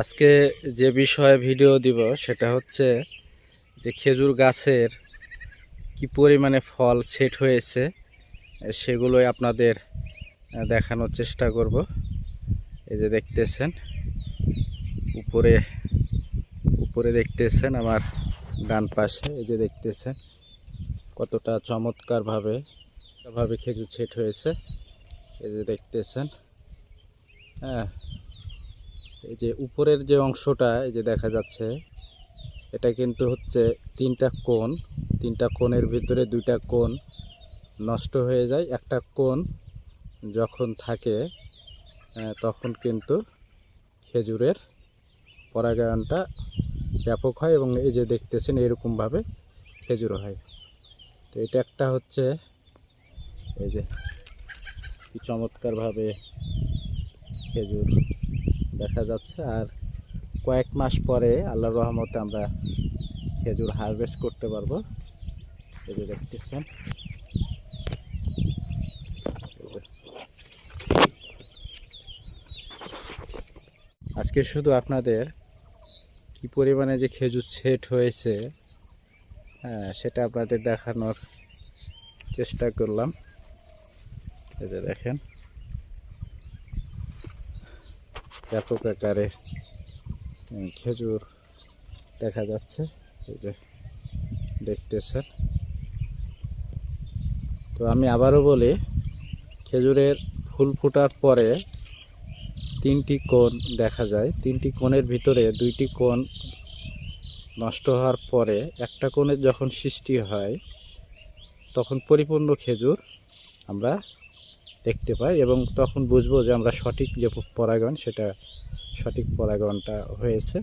আজকে যে বিষয়ে ভিডিও দিব সেটা হচ্ছে যে খেজুর গাছের কি পরিমাণে ফল সেট হয়েছে, সেগুলোই আপনাদের দেখানোর চেষ্টা করব। এই যে দেখতেছেন, উপরে উপরে দেখতেছেন আমার ডান পাশে, এই যে দেখতেছেন কতটা চমৎকারভাবে ভাবে খেজুর সেট হয়েছে। এই যে দেখতেছেন হ্যাঁ এই যে উপরের যে অংশটা, এই যে দেখা যাচ্ছে, এটা কিন্তু হচ্ছে তিনটা কোণ। তিনটা কোণের ভিতরে দুইটা কোণ নষ্ট হয়ে যায়। একটা কোণ যখন থাকে তখন কিন্তু খেজুরের পরাগায়নটা ব্যাপক হয় এবং এই যে দেখতেছেন, এরকমভাবে খেজুর হয়। তো এটা একটা হচ্ছে, এই যে কি চমৎকারভাবে খেজুর দেখা যাচ্ছে। আর কয়েক মাস পরে আল্লাহর রহমতে আমরা খেজুর হারভেস্ট করতে পারব। যে দেখতেছেন। আজকে শুধু আপনাদের কি পরিমাণে যে খেজুর সেট হয়েছে হ্যাঁ সেটা আপনাদের দেখানোর চেষ্টা করলাম। এই যে দেখেন। ব্যাপক আকারে খেজুর দেখা যাচ্ছে, এই যে দেখতেছেন। তো আমি আবারও বলি, খেজুরের ফুল ফোটার পরে তিনটি কোণ দেখা যায়। তিনটি কোণের ভিতরে দুইটি কোণ নষ্ট হওয়ার পরে একটা কোণের যখন সৃষ্টি হয়, তখন পরিপূর্ণ খেজুর আমরা দেখতে পাই এবং তখন বুঝব যে আমরা সঠিক যে পরাগণ সেটা সঠিক পরাগণটা হয়েছে।